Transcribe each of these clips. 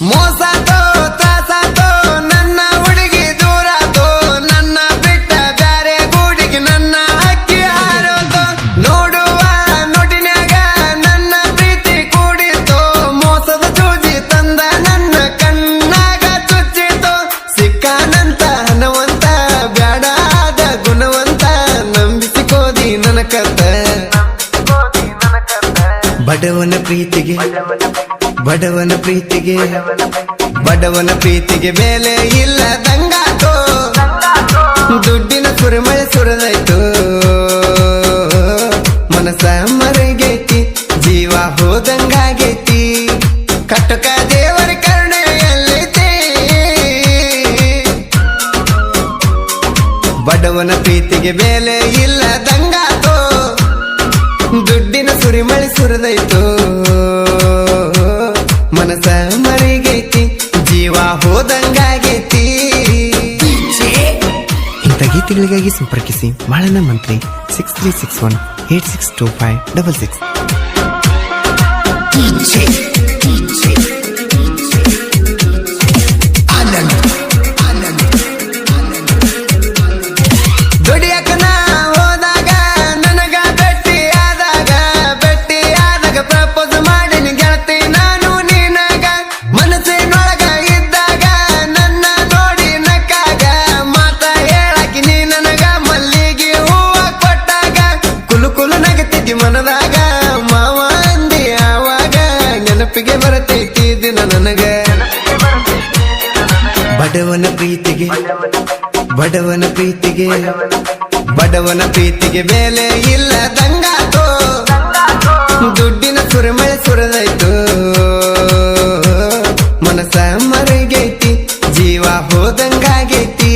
ಮೋಸಾತೋ ತ್ರಾಸಾತೋ ನನ್ನ ಹುಡುಗಿ ನನ್ನ ಬಿಟ್ಟ ಬ್ಯಾರೆ ಗೂಡಿಗೆ ನನ್ನ ಅಕ್ಕಿ ನೋಡುವ ನೋಟಿನ್ಯಾಗ ನನ್ನ ಪ್ರೀತಿ ಕೂಡಿತೋ ಮೋಸದ ಜೂಜಿ ತಂದ ನನ್ನ ಕಣ್ಣಾಗ ಚುಚ್ಚಿತೋ. ಸಿಕ್ಕಾನಂತ ಹಣವಂತ ಬ್ಯಾಡಾದ ಗುಣವಂತ ನಂಬಿಸಿಕೋದಿ ನನ್ನ ಕತ್ತ ಬಡವನ ಪ್ರೀತಿಗೆ ಬಡವನ ಪ್ರೀತಿಗೆ ಬಡವನ ಪ್ರೀತಿಗೆ ಬೆಲೆ ಇಲ್ಲ ದಂಗಾತು ದುಡ್ಡಿನ ಸುರಿಮಳೆ ಸುರದಾಯ್ತು? ಮನಸ ಮರಗೈತಿ, ಜೀವ ಹೋದಂಗಾಗೈತಿ? ಕಟ್ಟಕ ದೇವರ ಕರುಣೆಯಲ್ಲೈತಿ. ಬಡವನ ಪ್ರೀತಿಗೆ ಬೆಲೆ ಇಲ್ಲ ದಂಗಾತು ದುಡ್ಡಿನ ಸುರಿಮಳೆ ಸುರದೈತು ಮನಸ ಮರಿಗೈತಿ, ಜೀವ ಹೋದಂಗಾಗೈತಿ. ಇಂಥ ಗೀತೆಗಳಿಗಾಗಿ ಸಂಪರ್ಕಿಸಿ ಮಾಳನ ಮಂತ್ರಿ six three six one eight six two five double six. ಬಡವನ ಪ್ರೀತಿಗೆ ಬಡವನ ಪ್ರೀತಿಗೆ ಬೆಲೆ ಇಲ್ಲ ದಂಗಾತು ದುಡ್ಡಿನ ಸುರಿಮಳೆ ಸುರದಾಯ್ತು? ಮನಸ ಮರಗೈತಿ, ಜೀವ ಹೋದಂಗಾಗೈತಿ.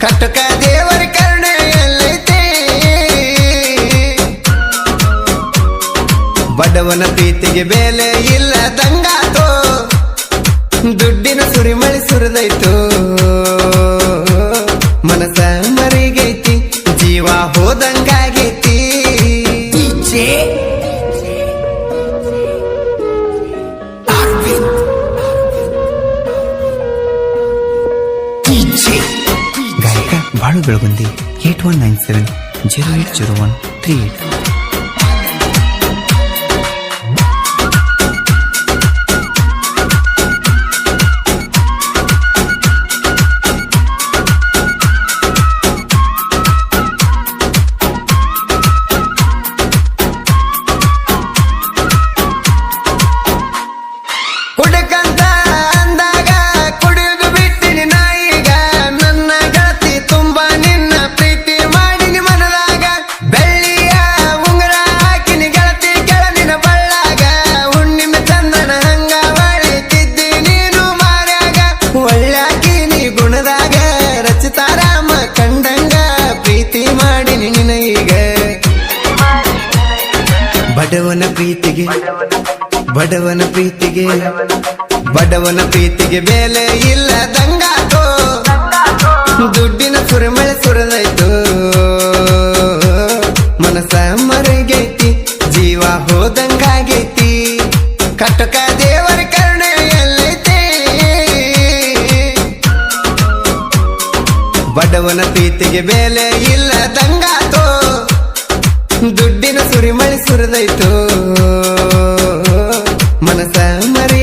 ಕಟ್ಟಕ ದೇವರ ಕರುಣೆ ಎಲ್ಲೈತೆ ಬಡವನ ಪ್ರೀತಿಗೆ ಬೆಲೆ ಇಲ್ಲ ದಂಗಾತು ದುಡ್ಡಿನ ಸುರಿಮಳೆ ಸುರದೈತು ಗಾಯಕ Balu Belagundi eight one nine seven zero eight zero one three eight ಬಡವನ ಪ್ರೀತಿಗೆ ಬಡವನ ಪ್ರೀತಿಗೆ ಬಡವನ ಪ್ರೀತಿಗೆ ಬೆಲೆ ಇಲ್ಲ ದಂಗಾತೋ ದುಡ್ಡಿನ ಸುರಮಳೆ ಸುರದೈತು ಮನಸ ಮರಗೈತಿ, ಜೀವ ಹೋದಂಗಾಗೈತಿ. ಕಟ್ಟಕ ದೇವರ ಕರುಣೆ ಎಲ್ಲೈತಿ ಬಡವನ ಪ್ರೀತಿಗೆ ಬೆಲೆ ಇಲ್ಲ ದಂಗಾತೋ ಸುರಿಮಳೆ ಸುರದೈತು ಮನಸ ಮರಿಗೈತಿ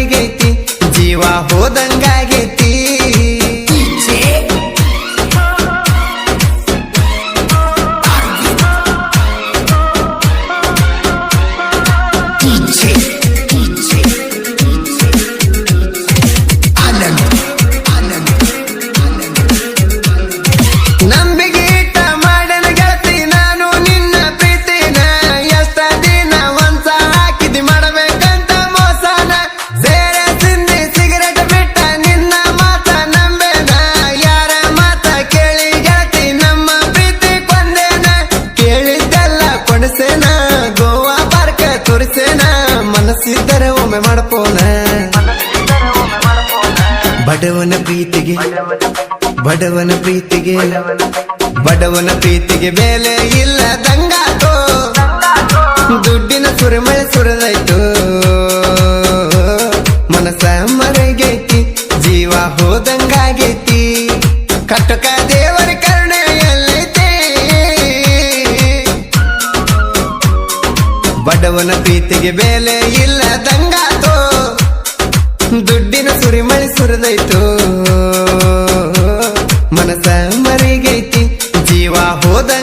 ಪ್ರೀತಿಗೆ, ಬಡವನ ಪ್ರೀತಿಗೆ ಬಡವನ ಪ್ರೀತಿಗೆ ಬೆಲೆ ಇಲ್ಲ ದಂಗಾತು ದುಡ್ಡಿನ ಸುರಮಳೆ ಸುರದಾಯ್ತು. ಮನಸ ಮರಗೈತಿ, ಜೀವ ಹೋದಂಗಾಗೈತಿ. ಕಟ್ಟಕ ದೇವರ ಕರುಣೆಯಲ್ಲೈತೆ. ಬಡವನ ಪ್ರೀತಿಗೆ ಬೆಲೆ ಇಲ್ಲ ದಂಗಾತು ದುಡ್ಡಿನ ಸುರಿಮಳೆ ಸುರಿದೈತು? ಮನಸ ಮರಿಗೈತಿ ಜೀವ ಹೋದಂಗಾಗೈತಿ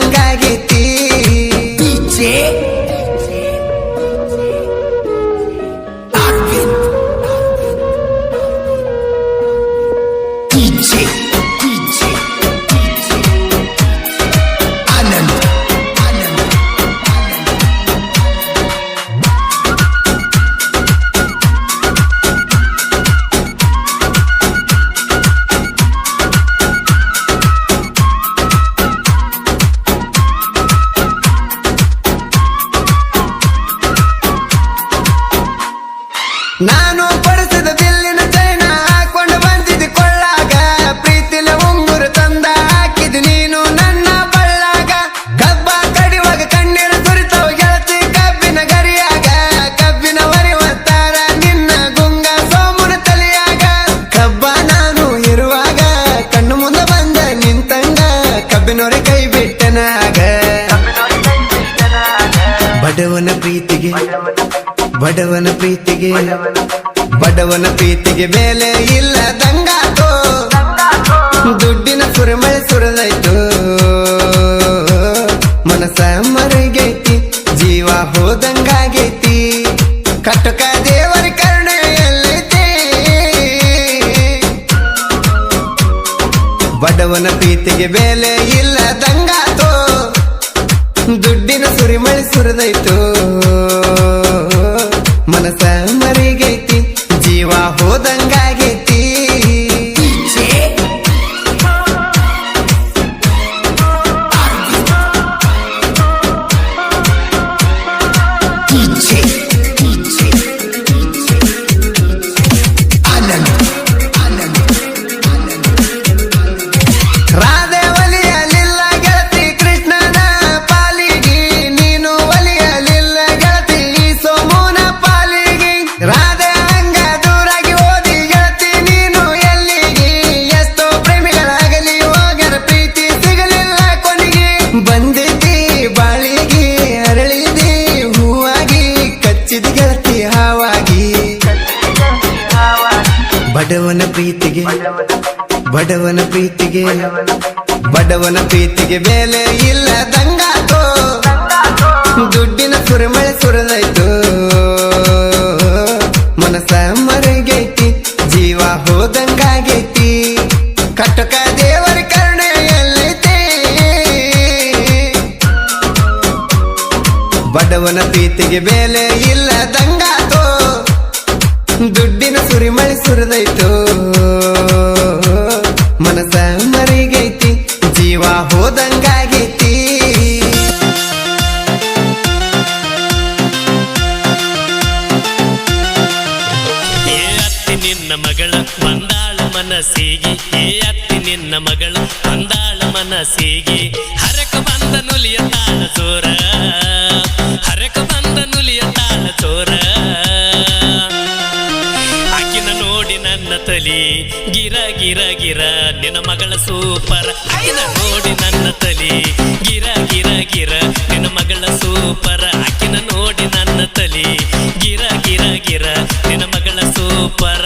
ಬಡವನ ಪ್ರೀತಿಗೆ ಬಡವನ ಪ್ರೀತಿಗೆ ಮೇಲೆ ಇಲ್ಲ ದಂಗಾತು ದುಡ್ಡಿನ ಸುರಮಳೆ ಸುರದಾಯ್ತು? ಮನಸ ಮರಗೈತಿ, ಜೀವ ಹೋದಂಗಾಗೈತಿ. ಕಟ್ಟಕ ದೇವರ ಕರುಣೆಯಲ್ಲೈತಿ. ಬಡವನ ಪ್ರೀತಿಗೆ ಬೆಲೆ ಇಲ್ಲ ದಂಗಾತು ದುಡ್ಡಿನ ಸುರಿಮಳೆ ಸುರಿದೈತು ಬಂದಿದ್ದಿ, ಬಾಳಿಗೆ ಅರಳಿದೆ ಹೂವಾಗಿ ಕಚ್ಚಿದ ಗೆಳತಿ ಹಾವಾಗಿ. ಬಡವನ ಪ್ರೀತಿಗೆ ಬಡವನ ಪ್ರೀತಿಗೆ ಬಡವನ ಪ್ರೀತಿಗೆ ಬೆಲೆ ಇಲ್ಲ ದಂಗಾತೋ ದುಡ್ಡಿನ ಸುರಮಳೆ ಸುರಿದೈತು ಪ್ರೀತಿಗೆ ಬೆಲೆ ಇಲ್ಲ ದಂಗಾತು ದುಡ್ಡಿನ ಸುರಿಮಳಿ ಸುರಿದೈತು ಮನಸ ಮರಿಗೈತಿ, ಜೀವ ಹೋದಂಗಾಗೈತಿ. ಏ ಅತ್ತಿ ನಿನ್ನ ಮಗಳ ಬಂದಾಳ ಮನಸ್ಸಿಗೆ, ಏ ಅತ್ತಿ ನಿನ್ನ ಮಗಳ ಬಂದಾಳ ಮನಸ್ಸಿಗೆ. ಹರಕ ಬಂದ ನುಲಿಯ ತಾಳ ಚೋರ ನೋಡಿ ನನ್ನ ತಲಿ. ಗಿರ ಗಿರ ಗಿರ, ನಿನ್ನ ಮಗಳ ಸೂಪರ್. ಅಕ್ಕಿನ ನೋಡಿ ನನ್ನ ತಲಿ. ಗಿರ ಗಿರ ಗಿರ, ನಿನ್ನ ಮಗಳ ಸೂಪರ್. ಅಕ್ಕಿನ ನೋಡಿ ನನ್ನ ತಲಿ. ಗಿರ ಗಿರ ಗಿರ, ನಿನ್ನ ಮಗಳ ಸೂಪರ.